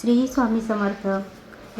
श्री स्वामी समर्थ.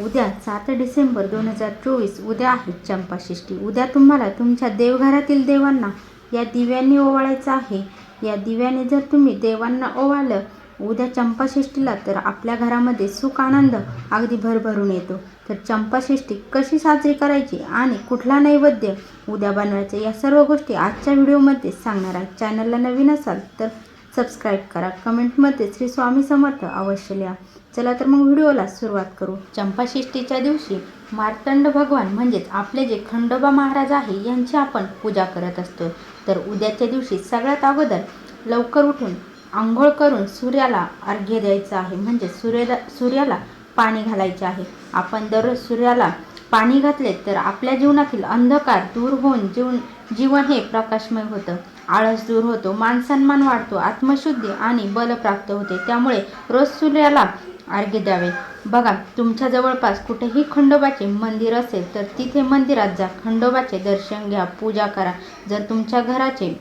उद्या सात डिसेंबर दोन हजार चोवीस उद्या आहे चंपाषष्ठी उद्या तुम्हाला तुमच्या देवघरातील देवांना या दिव्यांनी ओवाळायचं आहे. या दिव्याने जर तुम्ही देवांना ओवाळलं उद्या चंपाषष्ठीला तर आपल्या घरामध्ये सुख आनंद अगदी भरभरून येतो. तर चंपाषष्ठी कशी साजरी करायची आणि कुठला नैवेद्य उद्या बनवायचं या सर्व गोष्टी आजच्या व्हिडिओमध्ये सांगणार आहे. चॅनलला नवीन असाल तर सबस्क्राईब करा. कमेंटमध्ये श्री स्वामी समर्थ अवश्य लिहा. चला तर मग व्हिडिओला सुरुवात करू. चंपाषष्ठीच्या दिवशी मार्तंड भगवान म्हणजेच आपले जे खंडोबा महाराज आहे यांची आपण पूजा करत असतो. तर उद्याच्या दिवशी सगळ्यात अगोदर लवकर उठून आंघोळ करून सूर्याला अर्घ्य द्यायचं आहे. म्हणजे सूर्याला सूर्याला पाणी घालायचे आहे. आपण दररोज सूर्याला पाणी घातले तर आपल्या जीवनातील अंधकार दूर होऊन जीवन जीवन हे प्रकाशमय होतं. आळस दूर होतो मानसन्मान वाढतो आत्मशुद्धी आणि बल प्राप्त होते. त्यामुळे रोज सूर्याला अर्घ्य द्यावे. बघा तुमच्या जवळपास कुठेही खंडोबाचे मंदिर असेल तर तिथे मंदिरात जा. खंडोबाचे दर्शन घ्या पूजा करा. जर तुमच्या घराचे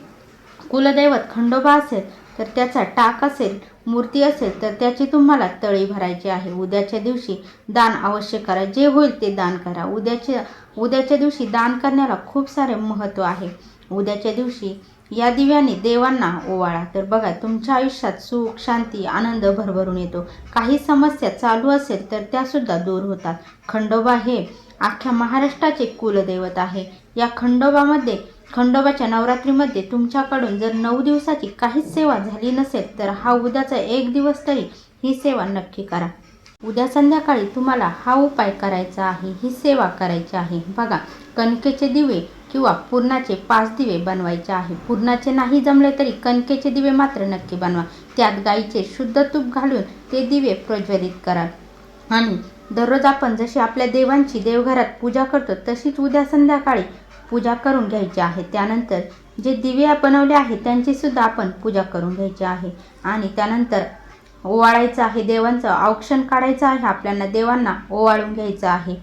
कुलदैवत खंडोबा असेल तर त्याचा टाक असेल मूर्ती असेल तर त्याची तुम्हाला तळी भरायची आहे. उद्याच्या दिवशी दान अवश्य करा. जे होईल ते दान करा. उद्याच्या उद्याच्या दिवशी दान करण्याला खूप सारे महत्त्व आहे. उद्याच्या दिवशी या दिव्याने देवांना ओवाळा. तर बघा तुमच्या आयुष्यात सुख शांती आनंद भरभरून येतो. काही समस्या चालू असेल तर त्यासुद्धा दूर होतात. खंडोबा हे अख्ख्या महाराष्ट्राचे कुलदैवत आहे. या खंडोबामध्ये खंडोबाच्या नवरात्रीमध्ये तुमच्याकडून जर नऊ दिवसाची काहीच सेवा झाली नसेल तर हा उद्याचा एक दिवस तरी ही सेवा नक्की करा. उद्या संध्याकाळी तुम्हाला हा उपाय करायचा आहे ही सेवा करायची आहे. बघा कणकेचे दिवे किंवा पुरणाचे पाच दिवे बनवायचे आहे. पुरणाचे नाही जमले तरी कणकेचे दिवे मात्र नक्की बनवा. त्यात गाईचे शुद्ध तूप घालून ते दिवे प्रज्वलित करा. आणि दररोज आपण जशी आपल्या देवांची देवघरात पूजा करतो तशीच उद्या संध्याकाळी पूजा करून घ्यायची आहे. त्यानंतर जे दिवे बनवले आहेत त्यांचीसुद्धा आपण पूजा करून घ्यायची आहे. आणि त्यानंतर ओवाळायचं आहे देवांचं औक्षण काढायचं आहे आपल्याला देवांना ओवाळून घ्यायचं आहे.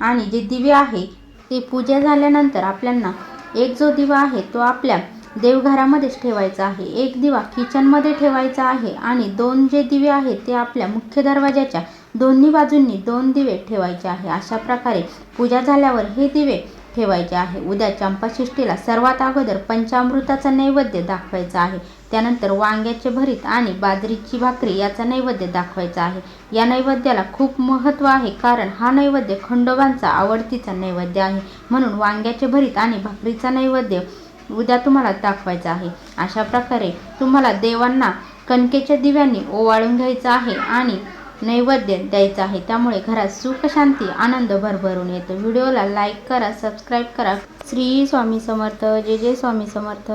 आणि जे दिवे आहे ती पूजा झाल्यानंतर आपल्यांना एक जो दिवा आहे तो आपल्या देवघरामध्येच ठेवायचा आहे. एक दिवा किचनमध्ये ठेवायचा आहे आणि दोन जे दिवे आहेत ते आपल्या मुख्य दरवाजाच्या दोन्ही बाजूंनी दोन दिवे ठेवायचे आहे. अशा प्रकारे पूजा झाल्यावर हे दिवे ठेवायचे आहे. उद्या चंपाषष्ठीला सर्वात अगोदर पंचामृताचा नैवेद्य दाखवायचा आहे. त्यानंतर वांग्याचे भरीत आणि बाजरीची भाकरी याचा नैवेद्य दाखवायचा आहे. या नैवेद्याला खूप महत्त्व आहे कारण हा नैवेद्य खंडोबांचा आवडतीचा नैवेद्य आहे. म्हणून वांग्याचे भरीत आणि भाकरीचा नैवेद्य उद्या तुम्हाला दाखवायचा आहे. अशा प्रकारे तुम्हाला देवांना कणकेच्या दिव्यांनी ओवाळून घ्यायचं आहे आणि नैवेद्य द्यायचं आहे. त्यामुळे घरात सुख शांती आनंद भरभरून येतो. व्हिडिओला लाईक करा सबस्क्राईब करा. श्री स्वामी समर्थ. जय जय स्वामी समर्थ.